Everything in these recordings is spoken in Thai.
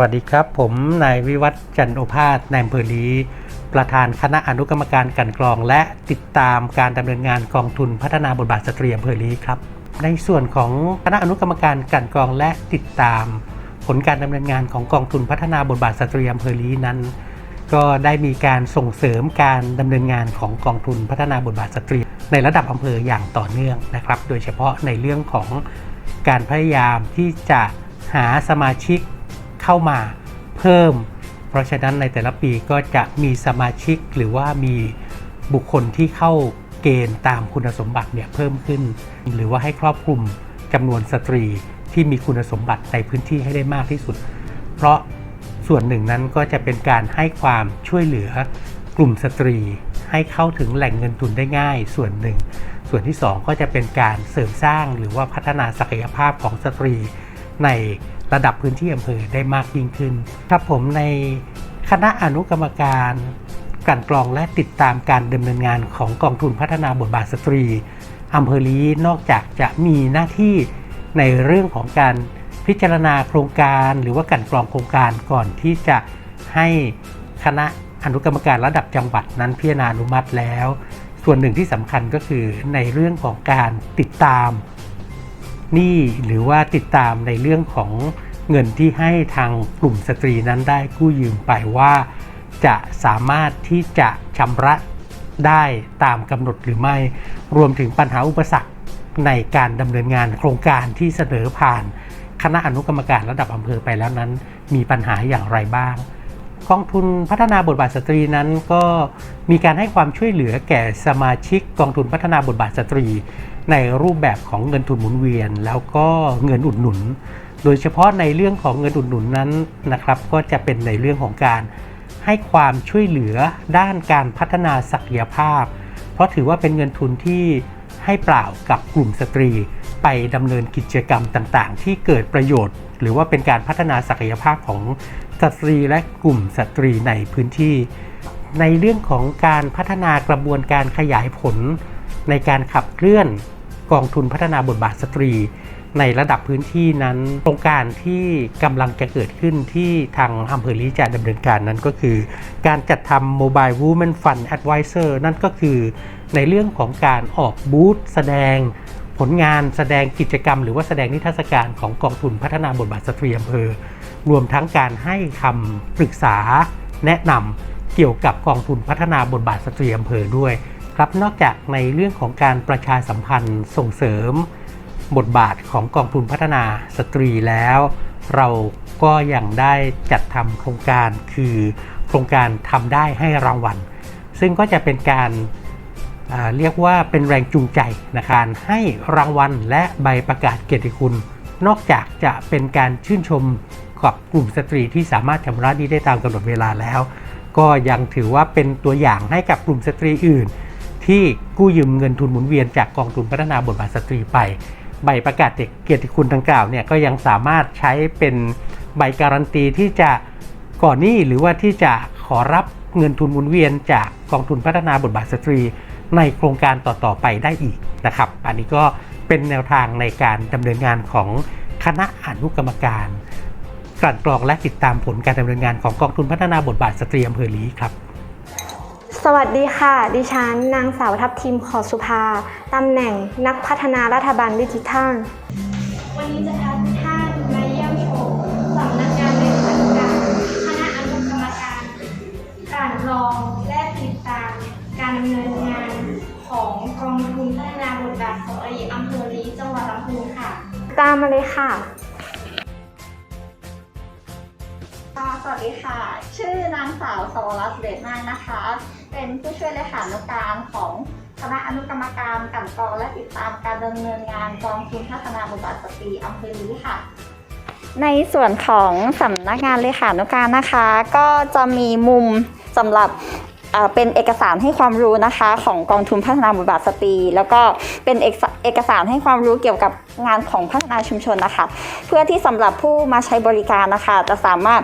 วัสดีครับ ผมนายวิวัฒน์จันโอภาสนายอำเภอลีประธานคณะอนุกรรมการกันกรอง และติดตามการดำเนินงานกองทุนพัฒนาบทบาทสตรีอำเภอลีครับ ในส่วนของคณะอนุกรรมการกันกรองและติดตาม ผลการดำเนินงานของกองทุนพัฒนาบทบาทสตรีอำเภอลีนั้น ก็ได้มีการส่งเสริมการดำเนินงานของกองทุนพัฒนาบทบาทสตรี ในระดับอำเภออย่างต่อเนื่องนะครับ โดยเฉพาะในเรื่องของการพยายามที่จะหาสมาชิก เข้ามาเพิ่ม เพราะฉะนั้นในแต่ละปีก็จะมีสมาชิกหรือว่ามีบุคคลที่เข้าเกณฑ์ตามคุณสมบัติเนี่ยเพิ่มขึ้น หรือว่าให้ครอบคลุมจำนวนสตรีที่มีคุณสมบัติในพื้นที่ให้ได้มากที่สุด เพราะส่วนหนึ่งนั้นก็จะเป็นการให้ความช่วยเหลือกลุ่มสตรี ให้เข้าถึงแหล่งเงินทุนได้ง่าย ส่วนหนึ่ง ส่วนที่ 2 ก็จะเป็นการเสริมสร้างหรือว่าพัฒนาศักยภาพของสตรีใน ระดับพื้นที่อำเภอได้มากยิ่งขึ้น ครับผมในคณะอนุกรรมการกลั่นกรองและติดตามการดำเนินงานของกองทุนพัฒนาบทบาทสตรีอำเภอลีนอกจากจะมีหน้าที่ในเรื่องของการพิจารณาโครงการหรือว่ากลั่นกรองโครงการก่อนที่จะให้คณะอนุกรรมการระดับจังหวัดนั้นพิจารณาอนุมัติแล้ว ส่วนหนึ่งที่สำคัญก็คือในเรื่องของการติดตาม หนี้หรือว่าติดตามในเรื่องของเงินที่ให้ทางกลุ่มสตรีนั้นได้กู้ยืมไปว่า จะสามารถที่จะชำระได้ตามกำหนดหรือไม่ รวมถึงปัญหาอุปสรรคในการดำเนินงานโครงการที่เสนอผ่านคณะอนุกรรมการระดับอำเภอไปแล้วนั้น มีปัญหาอย่างไรบ้าง กองทุนพัฒนาบทบาทสตรีนั้นก็มีการให้ความช่วยเหลือแก่สมาชิกกองทุนพัฒนาบทบาทสตรี ในรูปแบบของเงินทุนหมุนเวียน แล้วก็เงินอุดหนุน โดยเฉพาะในเรื่องของเงินอุดหนุนนั้นนะครับ ก็จะเป็นในเรื่องของการให้ความช่วยเหลือด้านการพัฒนาศักยภาพ เพราะถือว่าเป็นเงินทุนที่ให้เปล่ากับกลุ่มสตรี ไปดำเนินกิจกรรมต่างๆ ที่เกิดประโยชน์ หรือว่าเป็นการพัฒนาศักยภาพของ สตรีและกลุ่มสตรีในพื้นที่ ในเรื่องของการพัฒนากระบวนการขยายผล ในการขับเคลื่อนกองทุนพัฒนาบทบาทสตรี ในระดับพื้นที่นั้นโครงการที่กำลังจะเกิดขึ้นที่ทางอำเภอลีจะดำเนินการนั้นก็คือ การจัดทำ Mobile Women Fund Advisor นั่นก็คือ ในเรื่องของการออกบูธแสดง ผลงานแสดงกิจกรรม หรือว่าแสดงนิทรรศการของกองทุนพัฒนาบทบาทสตรีอำเภอ รวมทั้งการให้คำปรึกษาแนะนำเกี่ยวกับกองทุนพัฒนาบทบาทสตรีอำเภอด้วย ครับนอกจากในเรื่องของการประชาสัมพันธ์ส่งเสริม บทบาทของกองทุนพัฒนาสตรีแล้ว เราก็ยังได้จัดทำโครงการคือโครงการทำได้ให้รางวัล ซึ่งก็จะเป็นการ เรียกว่าเป็นแรงจูงใจในการให้รางวัลและใบประกาศเกียรติคุณ นอกจากจะเป็นการชื่นชมกับกลุ่มสตรีที่สามารถชำระหนี้ได้ตามกำหนดเวลาแล้ว ก็ยังถือว่าเป็นตัวอย่างให้กับกลุ่มสตรีอื่น ที่กู้ยืมเงินทุนหมุนเวียนจากกองทุนพัฒนาบทบาทสตรีไป ใบประกาศเกียรติคุณดังกล่าวเนี่ยก็ยังสามารถใช้เป็นใบการันตีที่จะก่อนหนี้หรือว่าที่จะขอรับเงินทุนหมุนเวียนจากกองทุนพัฒนาบทบาทสตรี ในโครงการต่อๆไปได้อีกนะครับ อันนี้ก็เป็นแนวทางในการดำเนินงานของคณะอนุกรรมการกลั่นกรองและติดตามผลการดำเนินงานของกองทุนพัฒนาบทบาทสตรีอำเภอลีครับ สวัสดีค่ะ ดิฉันนางสาวทัพทิมขอสุภาตำแหน่งนักพัฒนารัฐบาลดิจิทัล วันนี้จะพาทุกท่านมาเยี่ยมชมสำนักงานเลขาธิการคณะอนุกรรมการกลั่นกรองและติดตามการดำเนินงาน ของกองทุนพัฒนาบทบาทสตรีอำเภอลีจังหวัดลำพูนค่ะ ตามมาเลยค่ะค่ะ สวัสดีค่ะ ชื่อนางสาวสวรัตน์เดชมากนะคะ เป็นผู้ช่วยเลขานุการของคณะอนุกรรมการกลันกรองและติดตามการดำเนินงานกองทุนพัฒนาบทบาทสตรีอำเภอลีค่ะในส่วนของสำนักงานเลขานุการนะคะ ก็จะมีมุมสำหรับ เป็นเอกสารให้ความรู้นะคะของกองทุนพัฒนาบทบาทสตรี แล้วก็เป็นเอกสเอกสารให้ความรู้เกี่ยวกับงานของพัฒนาชุมชนนะคะ เพื่อที่สำหรับผู้มาใช้บริการนะคะ จะสามารถ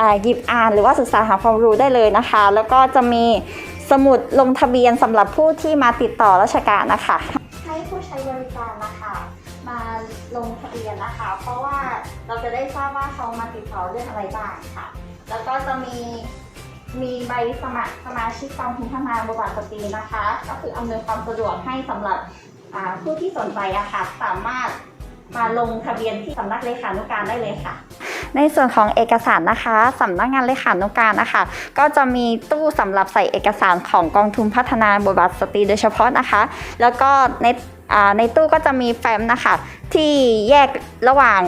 อ่าหยิบอ่านหรือว่าศึกษาหาความรู้ได้เลยนะคะ แล้วก็จะมีสมุดลงทะเบียนสำหรับผู้ที่มาติดต่อราชการนะคะ ให้ผู้ใช้บริการนะคะมาลงทะเบียนนะคะ เพราะว่าเราจะได้ทราบว่าเขามาติดต่อเรื่องอะไรบ้างค่ะ แล้วก็จะมี มีใบสมัครสมาชิกกองทุนพัฒนาบทบาทสตรีนะคะ ก็คืออำนวยความสะดวกให้สำหรับผู้ที่สนใจอะค่ะสามารถมาลงทะเบียนที่สำนักเลขานุการได้เลยค่ะ ในส่วนของเอกสารนะคะสำนักงานเลขานุการนะคะ ก็จะมีตู้สำหรับใส่เอกสารของกองทุนพัฒนาบทบาทสตรีโดยเฉพาะนะคะ แล้วก็ในในตู้ก็จะมีแฟ้มนะคะ ที่แยกระหว่าง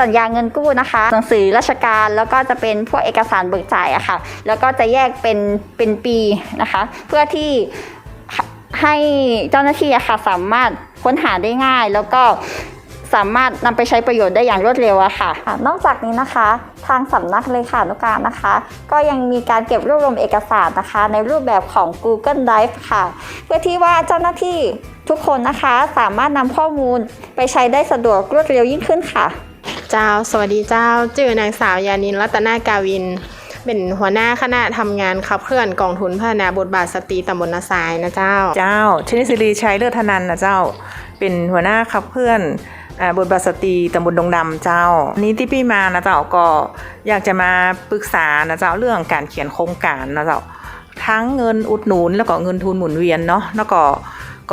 สัญญาเงินกู้นะคะ หนังสือราชการแล้วก็จะเป็นพวกเอกสารเบิกจ่ายอะค่ะ แล้วก็จะแยกเป็นเป็นปีนะคะ เพื่อที่ให้เจ้าหน้าที่อะค่ะสามารถค้นหาได้ง่ายแล้วก็สามารถนำไปใช้ประโยชน์ได้อย่างรวดเร็วอะค่ะ นอกจากนี้นะคะ ทางสำนักเลขานุการนะคะ ก็ยังมีการเก็บรวบรวมเอกสารนะคะ ในรูปแบบของ Google Drive ค่ะ เพื่อที่ว่าเจ้าหน้าที่ทุกคนนะคะ สามารถนำข้อมูลไปใช้ได้สะดวกรวดเร็วยิ่งขึ้นค่ะ เจ้า สวัสดีเจ้า ชื่อนางสาวยานินรัตนากาวิน เป็นหัวหน้าคณะทำงานขับเคลื่อนกองทุนพัฒนาบทบาทสตรีตำบลนาทรายนะเจ้า เจ้าชนิสิริชัยเลิศธนันนะเจ้า เป็นหัวหน้าขับเคลื่อนบทบาทสตรีตำบลดงดำเจ้า นี้ที่พี่มานะเจ้าก็อยากจะมาปรึกษานะเจ้าเรื่องการเขียนโครงการนะเจ้าทั้งเงินอุดหนุนแล้วก็เงินทุนหมุนเวียนเนาะแล้วก็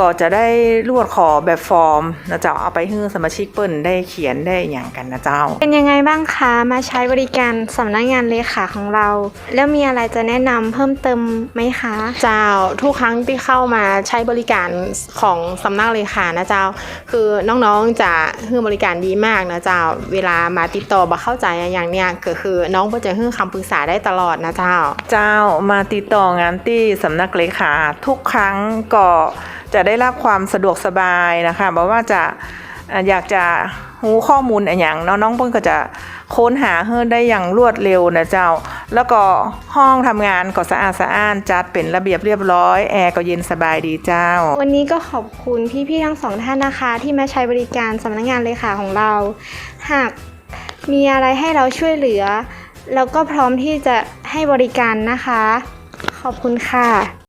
ก็จะได้รวดขอแบบฟอร์มนะเจ้าเอาไปให้สมาชิกเปิ้นได้เขียนได้อย่างกันนะเจ้า เป็นยังไงบ้างคะมาใช้บริการสำนักงานเลขาของเรา แล้วมีอะไรจะแนะนำเพิ่มเติมไหมคะ เจ้าทุกครั้งที่เข้ามาใช้บริการของสำนักเลขานะเจ้า คือน้องๆจะให้บริการดีมากนะเจ้า เวลามาติดต่อบ่เข้าใจอย่างเนี้ยก็คือน้องก็จะให้คำปรึกษาได้ตลอดนะเจ้า เจ้ามาติดต่องานที่สำนักเลขาทุกครั้งก็จะได้รับความสะดวกสบายนะคะบอกว่าจะอยากจะรู้ข้อมูลอย่างเนาะน้องเปิ้ลก็จะค้นหาเฮ้ได้อย่างรวดเร็วนะเจ้า แล้วก็ห้องทำงานก็สะอาดสะอ้านจัดเป็นระเบียบเรียบร้อยแอร์ก็เย็นสบายดีเจ้า วันนี้ก็ขอบคุณพี่ๆทั้งสองท่านนะคะ ที่มาใช้บริการสำนักงานเลขาของเรา หากมีอะไรให้เราช่วยเหลือ เราก็พร้อมที่จะให้บริการนะคะ ขอบคุณค่ะ